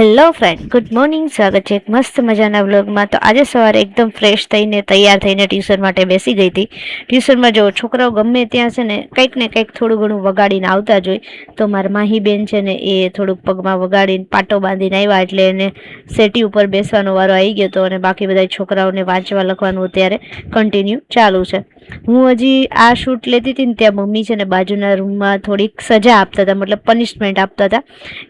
Hello friend good morning સ્વાગત છે એક મસ્ત મજાના વ્લોગમાં તો આજે સવારે એકદમ ફ્રેશ થઈને તૈયાર થઈને ટ્યુશન માટે બેસી ગઈ હતી. ટ્યુશનમાં જો છોકરાઓ ગમે ત્યાં છે ને, કંઈક ને કંઈક થોડું ઘણું વગાડીને આવતા જ હોય. તો મારા માહી બેન છે ને, એ થોડુંક પગમાં વગાડીને પાટો બાંધીને આવ્યા એટલે એને સેટી ઉપર બેસવાનો વારો આવી ગયો હતો અને બાકી બધા છોકરાઓને વાંચવા લખવાનું અત્યારે કન્ટિન્યુ ચાલુ છે. હું હજી આ શૂટ લેતી હતી ને ત્યાં મમ્મી છે ને બાજુના રૂમમાં થોડીક સજા આપતા હતા, મતલબ પનિશમેન્ટ આપતા હતા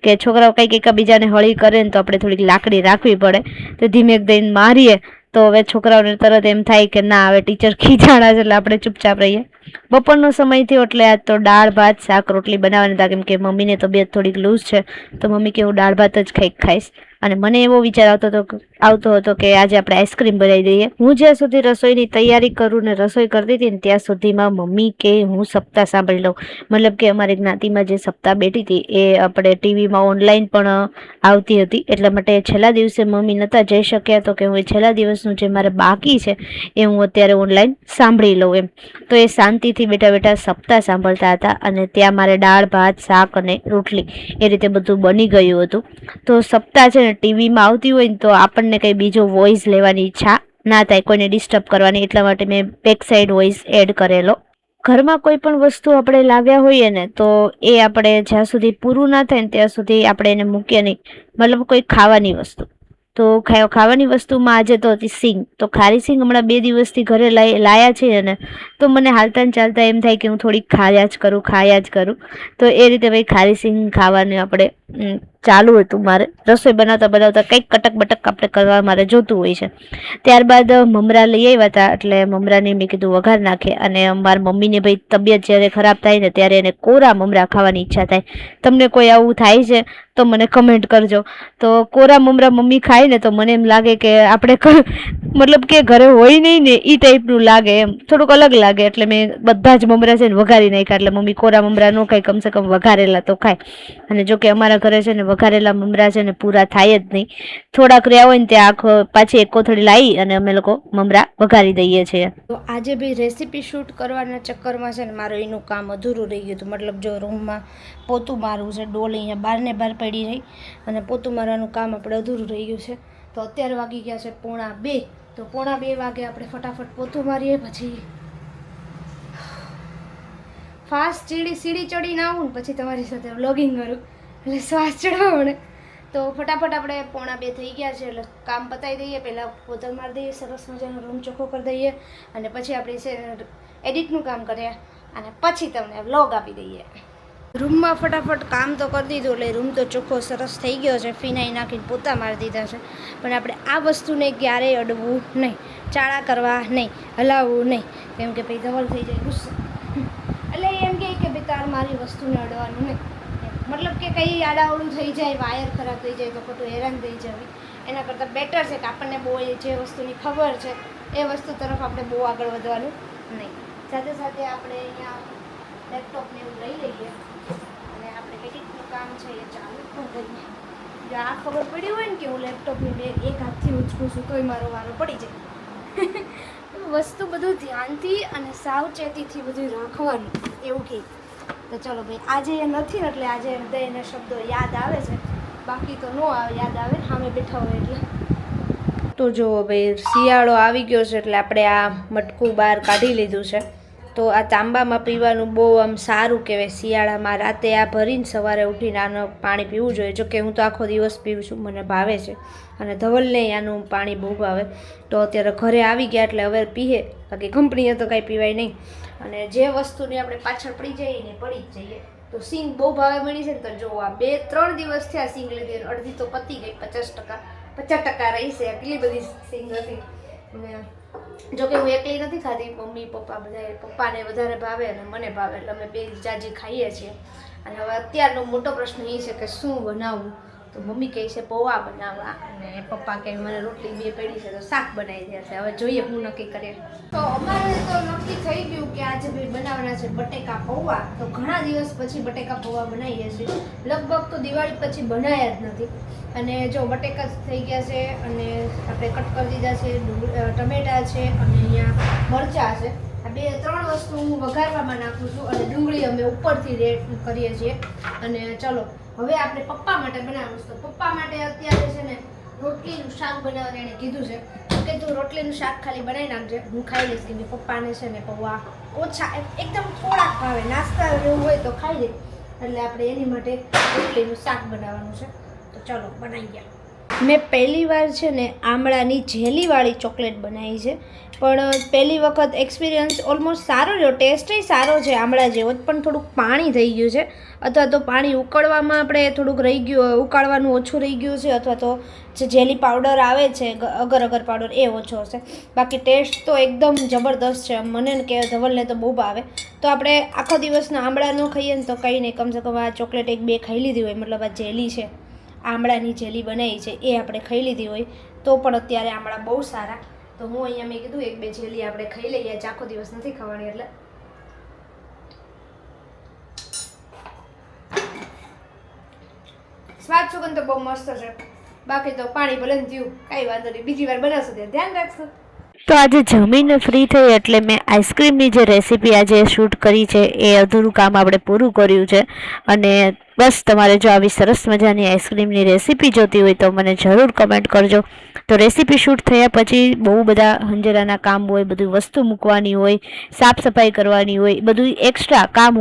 કે છોકરાઓ કંઈક એકબીજાને હળી કરે ને તો આપણે થોડીક લાકડી રાખવી પડે. તો ધીમે દઈને મારીએ તો હવે છોકરાઓને તરત એમ થાય કે ના, હવે ટીચર ખીજાણા છે એટલે આપણે ચૂપચાપ રહીએ. બપોરનો સમય થયો એટલે આજ તો દાળ, ભાત, શાક, રોટલી બનાવવાની હતા, કેમ કે મમ્મીને તબિયત થોડીક લૂઝ છે. તો મમ્મી કે હું દાળ, ભાત જ ખાઈ ખાઈશ. અને મને એવો વિચાર આવતો હતો આવતો હતો કે આજે આપણે આઈસ્ક્રીમ બનાવી દઈએ. હું જ્યાં સુધી રસોઈની તૈયારી કરું ને રસોઈ કરતી હતી ને ત્યાં સુધીમાં મમ્મી કે હું સપ્તાહ સાંભળી લઉં. મતલબ કે અમારી જ્ઞાતિમાં જે સપ્તાહ બેઠી હતી એ આપણે ટીવીમાં ઓનલાઈન પણ આવતી હતી. એટલા માટે છેલ્લા દિવસે મમ્મી નહોતા જઈ શક્યા તો કે હું એ છેલ્લા દિવસનું જે મારે બાકી છે એ હું અત્યારે ઓનલાઈન સાંભળી લઉં એમ. તો એ શાંતિથી બેઠા બેઠા સપ્તાહ સાંભળતા હતા અને ત્યાં મારે દાળ, ભાત, શાક અને રોટલી એ રીતે બધું બની ગયું હતું. તો સપ્તાહ છે ને ટીવીમાં આવતી હોય ને તો આપણને કંઈ બીજો વોઇસ લેવાની ઈચ્છા ના થાય, કોઈને ડિસ્ટર્બ કરવાની, એટલા માટે મેં બેક સાઈડ વોઇસ એડ કરેલો. ઘરમાં કોઈ પણ વસ્તુ આપણે લાવ્યા હોઈએ ને, તો એ આપણે જ્યાં સુધી પૂરું ના થાય ને ત્યાં સુધી આપણે એને મૂકીએ નહીં. મતલબ કોઈ ખાવાની વસ્તુ. તો ખાયો ખાવાની વસ્તુમાં આજે તો હતી સિંગ. તો ખારી સિંગ હમણાં બે દિવસથી ઘરે લાય લાયા છે ને તો મને હાલતા ચાલતા એમ થાય કે હું થોડીક ખાયા જ કરું, ખાયા જ કરું. તો એ રીતે ભાઈ ખારી સિંગ ખાવાનું આપણે ચાલુ હતું મારે રસોઈ બનાવતા બનાવતા કંઈક કટક બટક આપણે કરવા મારે જોતું હોય છે. ત્યારબાદ મમરા લઈ આવ્યા હતા એટલે મમરાને મેં કીધું વઘાર નાખે અને મારા મમ્મીને ભાઈ તબિયત જ્યારે ખરાબ થાય ને ત્યારે એને કોરા મમરા ખાવાની ઈચ્છા થાય. તમને કોઈ આવું થાય છે તો મને કમેન્ટ કરજો. તો કોરા મમરા મમ્મી ખાય ને તો મને એમ લાગે કે આપણે મતલબ કે ઘરે હોય નહીં ને એ ટાઈપનું લાગે એમ. થોડુંક અલગ લાગે એટલે મેં બધા જ મમરા છે ને વઘારી નાખ્યા. એટલે મમ્મી કોરા મમરા ન ખાય, કમસે કમ વઘારેલા તો ખાય. અને જો કે અમારા ઘરે છે ને વઘારેલા મમરા છે ને પૂરા થાય જ નહીં. થોડાક રહ્યા હોય ને ત્યાં આખો પાછી એક કોથળી લાવી અને અમે લોકો મમરા વઘારી દઈએ છીએ. તો આજે બી રેસીપી શૂટ કરવાના ચક્કરમાં છે ને મારું એનું કામ અધૂરું રહી ગયું હતું. મતલબ જો રૂમમાં પોતું મારવું છે, ડોલ અહીંયા બહારને બહાર પડી રહી અને પોતું મારવાનું કામ આપણે અધૂરું રહી ગયું છે. તો અત્યારે વાગી ગયા છે પોણા બે. તો પોણા બે વાગે આપણે ફટાફટ પોતું મારીએ પછી ફાસ્ટ ચીડી સીડી ચડીને આવું ને પછી તમારી સાથે વ્લોગિંગ કરું. એટલે શ્વાસ ચડાવણે તો ફટાફટ આપણે પોણા બે થઈ ગયા છે, એટલે કામ પતાવી દઈએ. પહેલાં પોતર મારી દઈએ, સરસ મજાનો રૂમ ચોખ્ખો કરી દઈએ અને પછી આપણે છે એડિટનું કામ કરીએ અને પછી તમને વ્લોગ આપી દઈએ. રૂમમાં ફટાફટ કામ તો કરી દીધું, એટલે રૂમ તો ચોખ્ખો સરસ થઈ ગયો છે. ફિનાઈ નાખીને પોતા મારી દીધા છે. પણ આપણે આ વસ્તુને ક્યારેય અડવું નહીં. ચાળા કરવા નહીં. હલાવવું નહીં. કેમ કે ભાઈ ધવલ થઈ જાય ગુસ્સો. એટલે એમ કહે કે ભાઈ તાર મારી વસ્તુને અડવાનું નહીં. મતલબ કે કંઈ આડાવડું થઈ જાય, વાયર ખરાબ થઈ જાય, તો ખોટું હેરાન થઈ જવી એના કરતાં બેટર છે કે આપણને બહુ જે વસ્તુની ખબર છે, એ વસ્તુ તરફ આપણે બહુ આગળ વધવાનું નહીં. સાથે સાથે આપણે અહીંયા લેપટોપને એવું લઈ લઈએ. અને આપણે કેટલીકનું કામ છે એ ચાલુ પણ કરીએ. જો આ ખબર પડી હોય ને કે હું લેપટોપની બે એક હાથથી ઉચકું છું, તોય મારો વારો પડી જાય. વસ્તુ બધું ધ્યાનથી અને સાવચેતીથી બધું રાખવાનું, એવું કે. તો ચલો ભાઈ, આજે એ નથી એટલે આજે બધા શબ્દો યાદ આવે છે. બાકી તો ન આવે, યાદ આવે, સામે બેઠા હોય એટલે. તો જો ભાઈ, શિયાળો આવી ગયો છે એટલે આપણે આ મટકું બહાર કાઢી લીધું છે. તો આ તાંબામાં પીવાનું બહુ આમ સારું કહેવાય. શિયાળામાં રાતે આ ભરીને સવારે ઉઠીને આનું પાણી પીવું જોઈએ. જોકે હું તો આખો દિવસ પીવું છું, મને ભાવે છે. અને ધવલને આનું પાણી બહુ ભાવે. તો અત્યારે ઘરે આવી ગયા એટલે હવે પીએ. બાકી કંપનીએ તો કાંઈ પીવાય નહીં. અને જે વસ્તુની આપણે પાછળ પડી જઈએ ને પડી જ જઈએ. તો સિંગ બહુ ભાવે મળી છે ને તો જો આ બે ત્રણ દિવસ થયા સિંગ લીધી અડધી તો પતી ગઈ, પચાસ ટકા. પચાસ ટકા રહી છે આટલી બધી સિંગ હતી. અને જોકે હું એકલી નથી ખાતી મમ્મી, પપ્પા બધા પપ્પાને વધારે ભાવે અને મને ભાવે. એટલે અમે બે જાજી ખાઈએ છીએ. અને હવે અત્યારનો મોટો પ્રશ્ન એ છે કે શું બનાવવું તો મમ્મી કહે છે, પૌવા બનાવવા. અને પપ્પા કહે, મને રોટલી બે પડી છે, તો શાક બનાવી દેશે. હવે જોઈએ હું નક્કી કરીએ. તો અમારે તો નક્કી થઈ ગયું કે આજે ભાઈ બનાવવાના છે, બટેકા પૌવા. તો ઘણા દિવસ પછી બટેકા પૌવા બનાવીએ છીએ. લગભગ તો દિવાળી પછી બનાવ્યા જ નથી. અને જો બટેકા થઈ ગયા છે, અને આપણે કટ કરી દીધા છે ટમેટા છે, અને અહીંયા મરચાં છે. આ બે ત્રણ વસ્તુ હું વઘારવામાં નાખું છું, અને ડુંગળી અમે ઉપરથી રેડ કરીએ છીએ. અને ચલો હવે આપણે પપ્પા માટે બનાવવાનું છે. તો પપ્પા માટે અત્યારે છે ને રોટલીનું શાક બનાવવાનું એણે કીધું છે. કે તું રોટલીનું શાક ખાલી બનાવી નાખજે. હું ખાઈ લઈશ કે પપ્પાને છે ને પૌવા ઓછા એક- એકદમ થોડાક ભાવે. નાસ્તા જેવું હોય તો ખાઈ લે. એટલે આપણે એની માટે રોટલીનું શાક બનાવવાનું છે. તો ચલો બનાવી ગયા. મેં પહેલી વાર છે ને આમળાની જેલીવાળી ચોકલેટ બનાવી છે. પણ પહેલી વખત એક્સપિરિયન્સ ઓલમોસ્ટ સારો રહ્યો. ટેસ્ટ સારો છે આમળા જેવો જ, પણ થોડુંક પાણી થઈ ગયું છે. અથવા તો પાણી ઉકળવામાં આપણે થોડુંક રહી ગયું ઉકાળવાનું ઓછું રહી ગયું છે, અથવા તો જે જેલી પાવડર આવે છે અગર અગર પાવડર એ ઓછો હશે. બાકી ટેસ્ટ તો એકદમ જબરદસ્ત છે. મને કે ધવલને તો બહુ ભાવે. તો આપણે આખો દિવસના આમળા ન ખાઈએ ને તો કંઈ નહીં. કમસે કમ આ ચોકલેટ એક બે ખાઈ લીધી હોય, મતલબ આ જેલી છે. આમળાની જેલી બનાવી છે, એ આપણે ખાઈ લીધી હોય, તો પણ અત્યારે આમળા બહુ સારા. તો હું અહીંયા મેં કીધું, એક બે જેલી આપણે ખાઈ લઈએ, આજ આખો દિવસ નથી ખાવાની, એટલે. સ્વાદ સુગંધ તો બહુ મસ્ત છે. બાકી તો પાણી ભલે થયું કાંઈ વાંધો નહીં. બીજી વાર બનાવશો ત્યાં. ધ્યાન રાખશો. તો આજે જમીને ફ્રી થઈ એટલે મેં આઈસ્ક્રીમની જે રેસીપી આજે શૂટ કરી છે, એ અધૂરું કામ આપણે પૂરું કર્યું છે. અને બસ તમારે જો આવી સરસ મજાની આઈસ્ક્રીમની રેસીપી જોતી હોય તો મને જરૂર કમેન્ટ કરજો. તો રેસીપી શૂટ થયા પછી બહુ બધા હંજેરાના કામ હોય, બધું વસ્તુ મૂકવાની હોય, સાફ સફાઈ કરવાની હોય, બધું એક્સ્ટ્રા કામ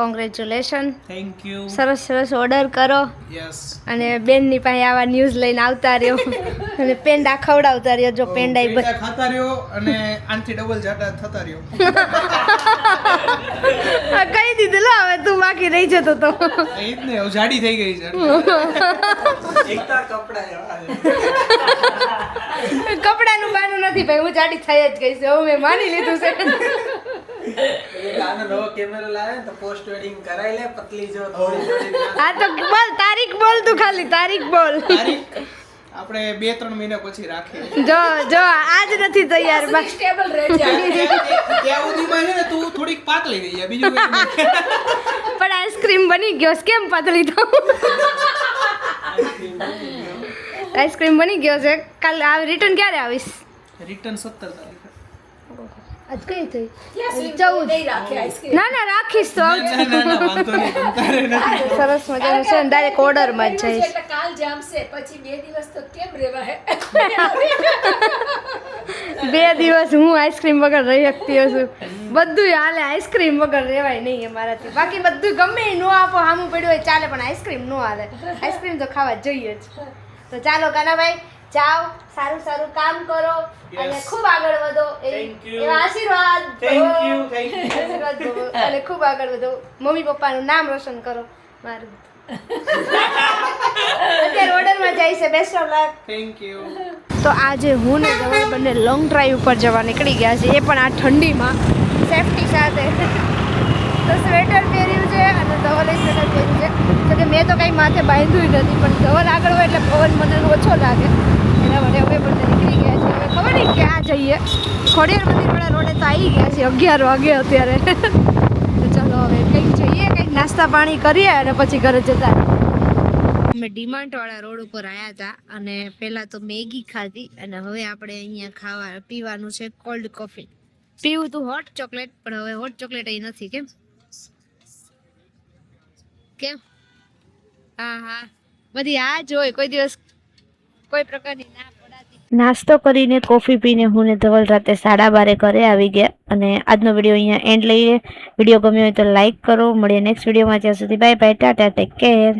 કોંગ્રેચ્યુલેશન થેન્ક યુ સરસ સરસ ઓર્ડર કરો. યસ અને બેનની પાસે આવા ન્યૂઝ લઈને આવતા રહ્યો. અને પેંડા ખવડાવતા રહ્યો જો પેંડા પેંડા ખાતા રહ્યો અને આનથી ડબલ જાડા થતા રહ્યો. કહી દીધું લો હવે તું બાકી રહી જતો તો. એ જ ને જાડી થઈ ગઈ છે. એકતા કપડા કપડાનું બાનું નથી ભાઈ હું જાડી થઈ જ ગઈ છે હવે મેં માની લીધું છે. આનો નવો કેમેરો લાવે તો પોસ્ટ વેડિંગ કરાઈ લે પતલી જો થોડી થોડી હા તો બોલ તારીખ બોલ તું ખાલી તારીખ બોલ. આપણે બે ત્રણ મહિના પછી રાખીએ. જો જો આજ નથી તૈયાર સ્ટેબલ ત્યાં ત્યાં સુધીમાં છે ને તું થોડીક પાતળી થઈ જાય બીજું પણ આઈસ્ક્રીમ બની ગયો છે. કેમ પાતળી તો? આઈસ્ક્રીમ બની ગયો. છે. કાલ આ રિટર્ન ક્યારે આવીશ? રિટર્ન સત્તર તારીખે. આજ કઈ થઈ ચૌદ ના ના રાખીશ તો સરસ મજાનું છે ને ડાયરેક્ટ ઓર્ડરમાં જ જઈશ કાલ જામશે પછી બે દિવસ તો કેમ રેવાય બે દિવસ હું આઈસ્ક્રીમ વગર રહી શકતી છું બધું હાલે આઈસ્ક્રીમ વગર રહેવાય નહીં અમારાથી બાકી બધું ગમે નો આપો સામું પડ્યું હોય ચાલે પણ આઈસ્ક્રીમ નો હાલે આઈસ્ક્રીમ તો ખાવા જ જોઈએ જ તો ચાલો કાનાભાઈ જાઓ સારું સારું કામ કરો અને ખૂબ આગળ વધો. એ- એવા આશીર્વાદ ભવો. અને ખૂબ આગળ વધો. મમ્મી પપ્પાનું નામ રોશન કરો. મારું. અત્યારે ઓર્ડરમાં જાય છે. Best of luck thank you તો આજે હું ને ધવલ બંને લોંગ ડ્રાઈવ ઉપર જવા નીકળી ગયા છે એ પણ આ ઠંડીમાં. સેફટી સાથે. તો સ્વેટર પહેર્યું છે અને ધવલે સ્વેટર પહેર્યું છે. તો કે મેં તો કંઈ માથે બાંધ્યું નથી પણ ધવલ આગળ હોય એટલે પવન મને ઓછો લાગે. ખબર નહીં ક્યાં જઈએ. ખોડિયાર મંદિરવાળા રોડે તો આવી ગયા છે અગિયાર વાગે અત્યારે. તો હવે કંઈક જઈએ, કંઈક નાસ્તા પાણી કરીએ અને પછી ઘરે જતા અમે ડીમાર્ટવાળા રોડ ઉપર આવ્યા હતા અને પહેલાં તો મેગી ખાધી અને હવે આપણે અહીંયા ખાવા પીવાનું છે કોલ્ડ કોફી. પીવું તું હોટ ચોકલેટ, પણ હવે હોટ ચોકલેટ અહીં નથી, કેમ? કેમ? હા હા. બધી આ જ હોય, કોઈ દિવસ કોઈ પ્રકારની ના નાસ્તો કરીને કોફી પીને હું ને ધવલ રાતે સાડા બારે ઘરે આવી ગયા અને આજનો વીડિયો અહીંયા એન્ડ લઈએ. વીડિયો ગમ્યો હોય તો લાઇક કરો. મળીએ નેક્સ્ટ વિડીયોમાં. ત્યાં સુધી bye bye tata take care